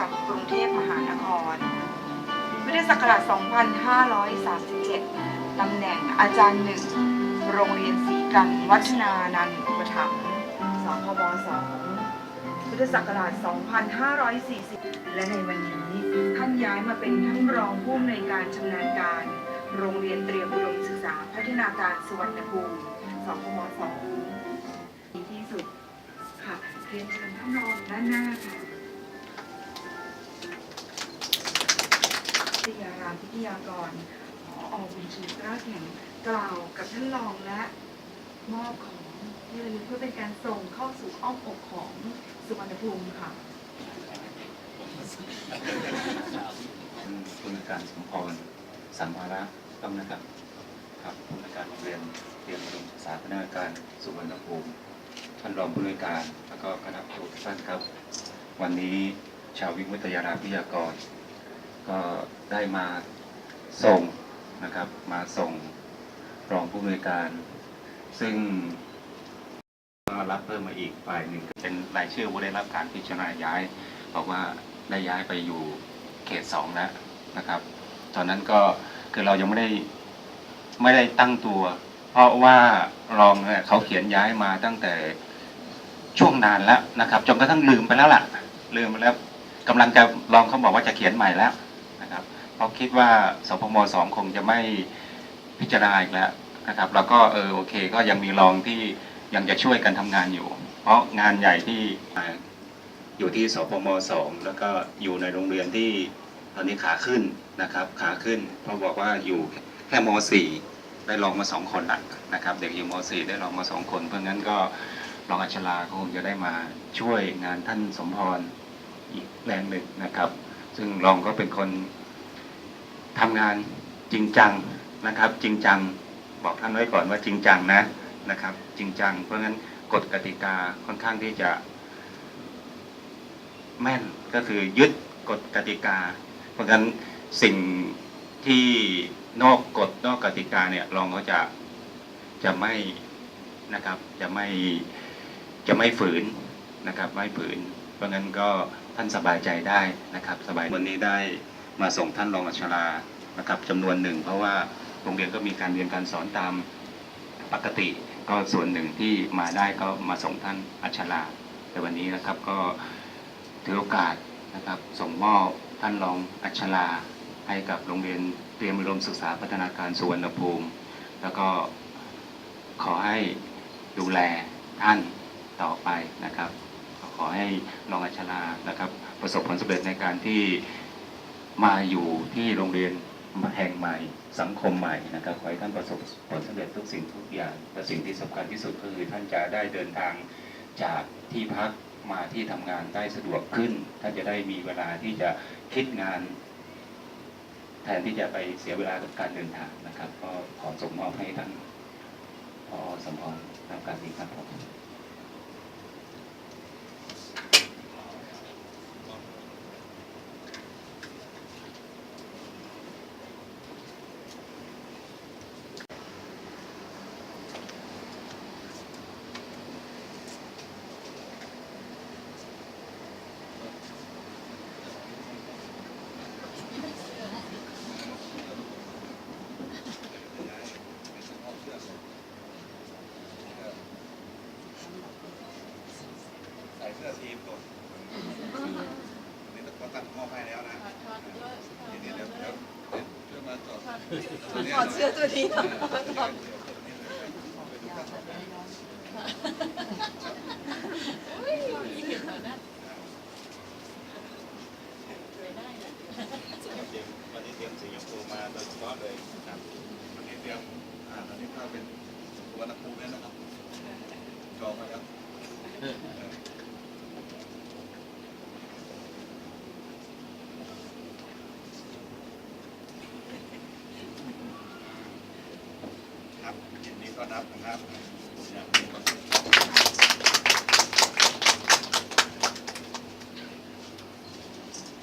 กัดกรุงเทพมหานครพุทธศักราช 2537 ตำแหน่งอาจารย์หนึ่ง โรงเรียนศรีกันวัฒนานันท์อุปถัมภ์สพม2พุทธศักราช 2540 และในวันนี้ท่านย้ายมาเป็นท่านรองผู้อำนวยการชำนาญการ โรงเรียนเตรียมอุดมศึกษาพัฒนาการสุวรรณภูมิสพม2ที่สุดค่ะเรียนเชิญท่านรองด้านหน้าค่ะ วิทยารามพิทยากรขออบุญชูกล้าแข่งกล่าวกับท่านรองและมอบของที่ระลึกเพื่อเป็นการส่งเข้าสู่อ้อมอกของสุวรรณภูมิค่ะผู้การสมพรสังวาระต้องนะครับ ครับผู้ในการโรงเรียนเตรียมอุดมศึกษาพนักการสุวรรณภูมิท่านรองผู้ในวยการ แล้วก็คณะครูทุกท่านครับ วันนี้ชาววิทย์วิทยาราพิทยากร ก็ได้มาส่งนะครับมาส่งรองผู้ในวยการ ซึ่งมารับเพิ่มมาอีกฝ่ายหนึ่งเป็นรายชื่อผู้ได้รับการพิจารณาย้าย บอกว่าได้ย้ายไปอยู่เขตสองแล้วนะครับ ตอนนั้นก็คือเรายังไม่ได้ไม่ได้ตั้งตัว เพราะว่ารองเนี่ยเขาเขียนย้ายมาตั้งแต่ช่วงนานแล้วนะครับจนกระทั่งลืมไปแล้วล่ะ ลืมไปแล้วกำลังจะรองเขาบอกว่าจะเขียนใหม่แล้ว เพราะคิดว่าสพมสองคงจะไม่พิจารณาอีกแล้วนะครับ แล้วก็เออโอเคก็ยังมีรองที่ยังจะช่วยกันทำงานอยู่ เพราะงานใหญ่ที่อยู่ที่สพมสองแล้วก็อยู่ในโรงเรียนที่ตอนนี้ขาขึ้นนะครับขาขึ้นเพราะบอกว่าอยู่แค่มสี่ได้ลองมาสองคนละนะครับ เด็กอยู่มสี่ได้ลองมาสองคน เพราะงั้นก็รองอัชราก็คงจะได้มาช่วยงานท่านสมพรอีกแรงหนึ่งนะครับ ซึ่งรองก็เป็นคน ทำงานจริงจังนะครับ จริงจังบอกท่านไว้ก่อนว่าจริงจังนะนะครับ จริงจัง เพราะงั้นกฎกติกาค่อนข้างที่จะ แม่นก็คือยึดกฎกติกา เพราะฉะนั้นสิ่งที่นอกกฎนอกกติกาเนี่ยรองเขาจะจะไม่นะครับ จะไม่จะไม่ฝืนนะครับ ไม่ฝืน เพราะงั้นก็ท่านสบายใจได้นะครับ สบายวันนี้ได้ มาส่งท่านรองอัชรานะครับจำนวนหนึ่ง เพราะว่าโรงเรียนก็มีการเรียนการสอนตามปกติ ก็ส่วนหนึ่งที่มาได้ก็มาส่งท่านอัชราแต่วันนี้นะครับก็ถือโอกาสนะครับส่งมอบท่านรองอัชราให้กับโรงเรียนเตรียมอุดมศึกษาพัฒนาการสุวรรณภูมิ แล้วก็ขอให้ดูแลท่านต่อไปนะครับ ขอให้รองอัชรานะครับ ประสบผลสำเร็จในการที่ มาอยู่ที่โรงเรียนแห่งใหม่ สังคมใหม่นะครับขอให้ท่านประสบผลสำเร็จทุกสิ่งทุกอย่างและสิ่งที่สำคัญที่สุดก็คือท่านจะได้เดินทางจากที่พักมาที่ทำงานได้สะดวกขึ้น ท่านจะได้มีเวลาที่จะคิดงาน แทนที่จะไปเสียเวลากับการเดินทางนะครับ ก็ขอส่งมอบให้ท่านพอสมพรทำการดีครับผม ส่เสื้อทีมก่อนนี่ก็ตั้งมอให้แล้วนะเดี๋ยวเดี๋ยวเดี๋ยวเดี๋ยวมาจอดถอดเสื้อตัวนี้วันนี้เตรียมสีชมพูมาโดยเฉพาะเลยครับวันนี้เตรียมอ่าตอนนี้ก็เป็นสุวรรณภูมิแล้วนะครับจองมาแล้วครับยิ นดีต้อนรับนะครับอย่าง